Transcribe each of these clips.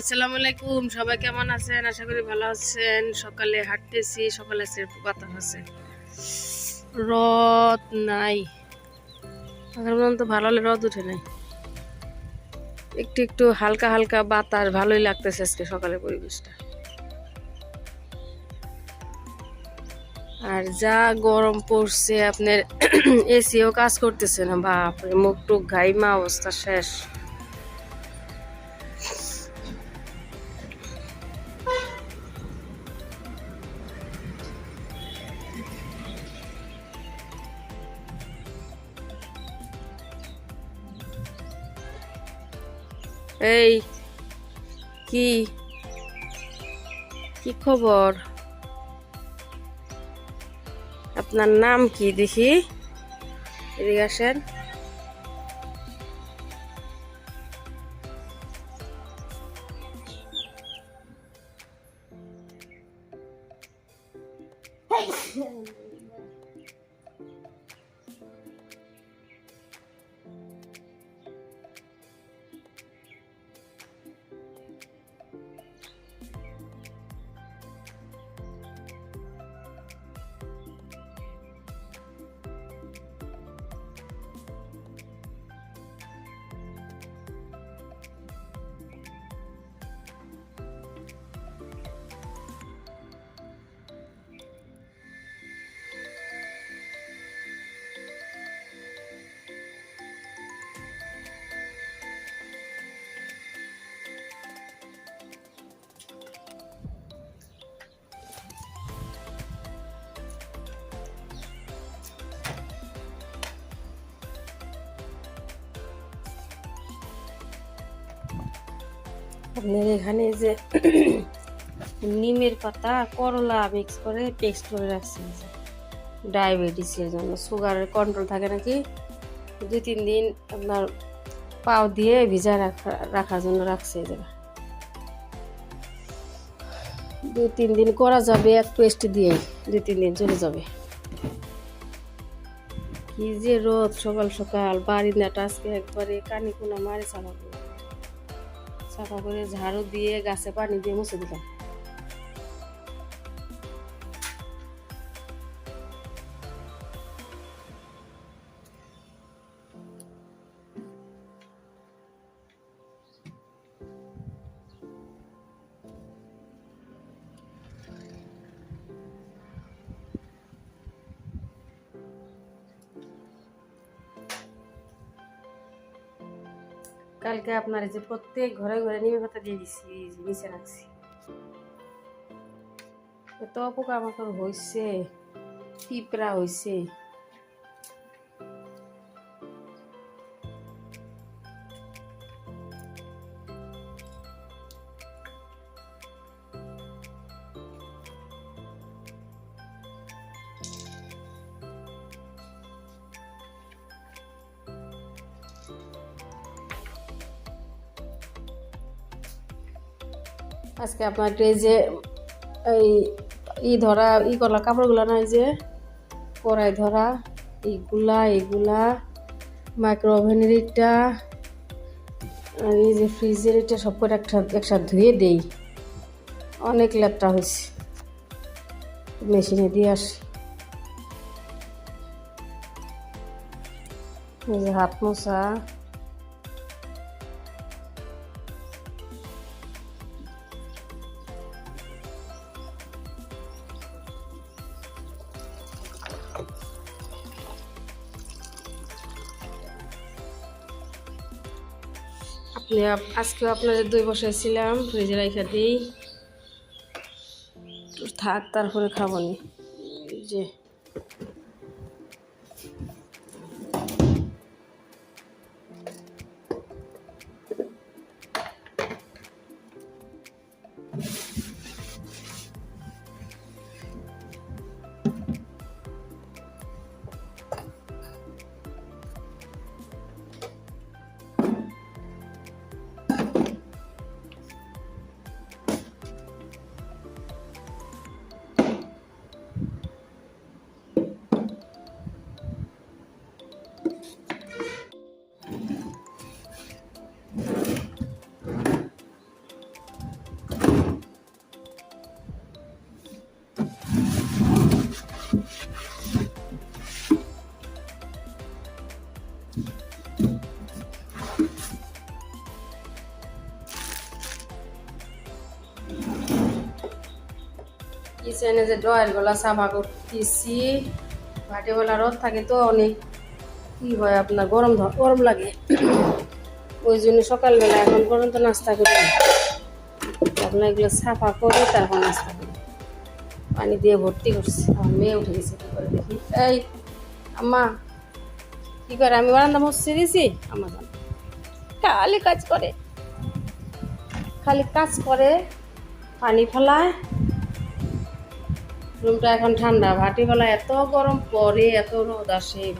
আসসালামু আলাইকুম। সবাই কেমন আছেন? আশা করি ভালো আছেন। সকালে হাঁটতেছি, সকালে বাতাস আছে। রদ নাই। এখন পর্যন্ত ভালো হলে রদ উঠে নাই। একটু একটু হালকা হালকা বাতাস, ভালোই লাগতেছে আজকে সকালের পরিবেশটা। আর যা গরম পড়ছে, আপনার এসিও কাজ করতেছে না। বাপরে, মুখ টুক ঘাইমা অবস্থা শেষ। এই কি? কি খবর? আপনার নাম কি দেখি? আসেন। আপনার এখানে যে নিমের পাতা, করলা মিক্স করে পেস্ট করে রাখছি ডায়াবেটিসের জন্য। সুগারের কন্ট্রোল থাকে নাকি? দুই, তিন দিন আপনার পাও দিয়ে ভিজা রাখা, রাখার জন্য রাখছে জায়গা দুই, তিন দিন করা যাবে, এক পেস্ট দিয়ে দুই, তিন দিন চলে যাবে। কি যে রোদ সকাল সকাল বাড়ি নেটা আজকে একবারে কানি কোনা মারে চাপা সাফা করে ঝাড়ু দিয়ে গাছে পানি দিয়ে মুছে দিলাম। কালকে আপনার যে প্রত্যেক ঘরে ঘরে নিমে পাতা দিয়ে দিছি নিচে রাখছি। এত পোকামাকড় হয়েছে পিঁপড়া হয়েছে আজকে আপনার এই যে, এই, ই ধরা, ই করা কাপড়গুলো নাই যে, কড়াই ধরা, এইগুলা এইগুলা মাইক্রো ওভেনের এটা এই যে ফ্রিজের এটা সব করে একটা একসাথে ধুয়ে দেই। অনেক লেপটা হয়েছে। মেশিনে দিয়ে আসি। হাত মোছা। আজকেও আপনাদের দুই বসাইছিলাম ফ্রিজে রাইখা দিই। থাক তারপরে খাবনি যে। কিচেনে যে ডয়ের গলা সাফা করতেছি ভাটিবেলা রোদ থাকে তো অনেক কি হয় আপনার, গরম গরম লাগে। ওই জন্য সকালবেলা এখন পর্যন্ত নাস্তা করি। আপনার এগুলো সাফা করে তারপর নাস্তা করি। পানি দিয়ে ভর্তি করছি। আমার মেয়ে উঠে গেছে, কি করে দেখি। এই, আম্মা, কি করে, আমি বারান্দা মসছি দিছি? আমার। খালি কাজ করে। খালি কাজ করে, পানি ফেলায়। রুমটা এখন ঠান্ডা। ভাটি ফেলা এত গরম পরে এত রোদ আসে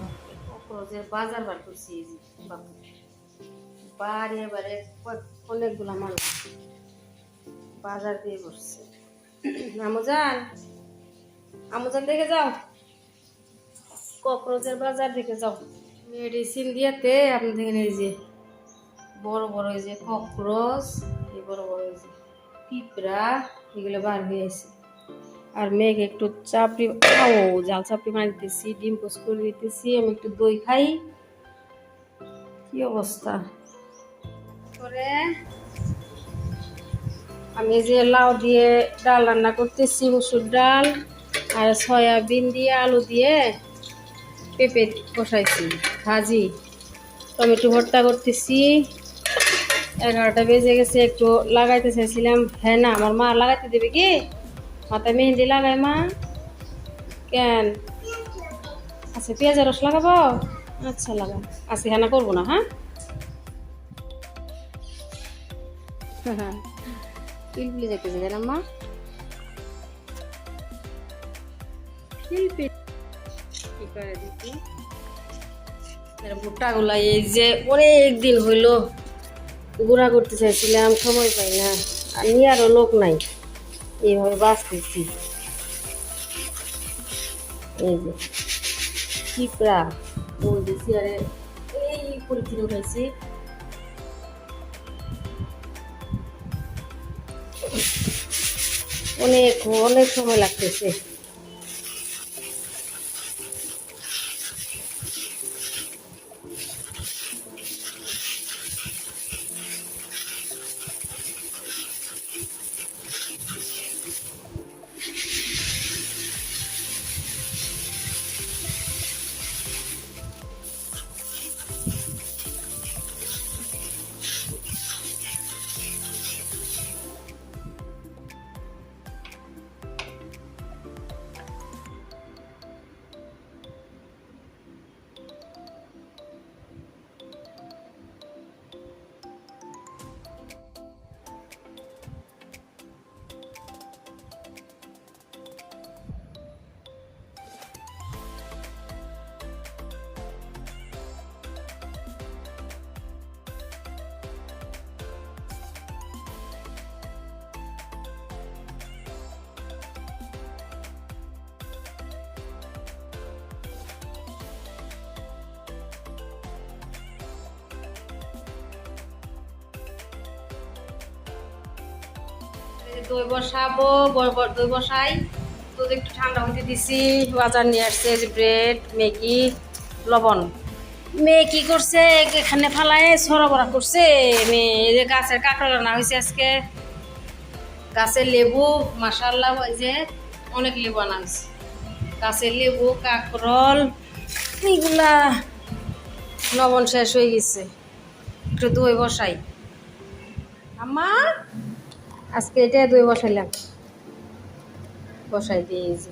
বাজার বার করছি এবারে ক- অনেকগুলা মাল বাজার দিয়ে বসছে। আমুজান? আমুজান দেখে যাও। কক্রোচের বাজার দেখে যাও। মেডিসিন দিয়েতে আপনি দেখেন এই যে বড় বড় এই যে কক্রোচ, এই বড় বড় এই যে পিঁপড়া, এগুলো বার হয়ে আছে আর মেঘ একটু চাপড়ি ও জাল চাপড়ি মারি দিতেছি ডিম পোস্ট করে দিতেছি আমি একটু দই খাই। কি অবস্থা? করে আমি যে লাউ দিয়ে ডাল রান্না করতেছি মুসুর ডাল আর সয়াবিন দিয়ে আলু দিয়ে পেঁপে কষাইছি ভাজি। টমেটো ভর্তা করতেছি। এগারোটা বেজে গেছে একটু লাগাইতে চাইছিলাম। হ্যাঁ না আমার মা লাগাইতে দেবে কি? মাথায় মেহেন্দি লাগাই মা। কেন? আচ্ছা পেঁয়াজের রস লাগাবো? আচ্ছা লাগা আজকে হ্যাঁ করব না হ্যাঁ? পিলপিলি যেতেছে কেন মা? পিলপিল কি এই যে অনেক দিন হইল, গুড়া করতে চাইছিলাম, সময় পাই না, আর নিয়ারও লোক নাই। এইভাবে বাঁচতেছি এই যে পিঁপড়া ওই যে চেয়ারে এই পলিথিন উঠাইছি অনেক অনেক সময় লাগতেছে দই বসাবো দই বসাই। দুধ একটু ঠান্ডা হতে দিছি, বাজার নিয়ে আসছে ব্রেড, ম্যাগি, লবণ। মেয়ে কি করছে? এখানে ফালায় সরবরাহ করছে। মেয়ে যে গাছের কাঁকড়া রান্না হয়েছে আজকে। গাছের লেবু মাসাল্লাহ যে অনেক লেবু আনা হয়েছে। গাছের লেবু, কাঁকরল এইগুলা লবণ শেষ হয়ে গেছে। একটু দই বসাই। আমার আজকে এটা দই বসাইলাম। বসাই দিয়ে যে